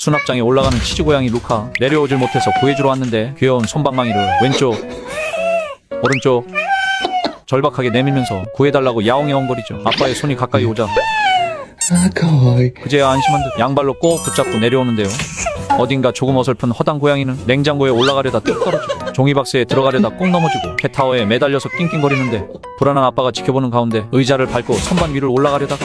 수납장에 올라가는 치즈 고양이 루카 내려오질 못해서 구해주러 왔는데 귀여운 손방망이를 왼쪽 오른쪽 절박하게 내밀면서 구해달라고 야옹야옹거리죠. 아빠의 손이 가까이 오자 그제야 안심한 듯 양발로 꼭 붙잡고 내려오는데요. 어딘가 조금 어설픈 허당 고양이는 냉장고에 올라가려다 뚝 떨어지고 종이박스에 들어가려다 꼭 넘어지고 캣타워에 매달려서 낑낑거리는데 불안한 아빠가 지켜보는 가운데 의자를 밟고 선반 위를 올라가려다가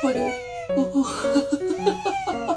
ほら。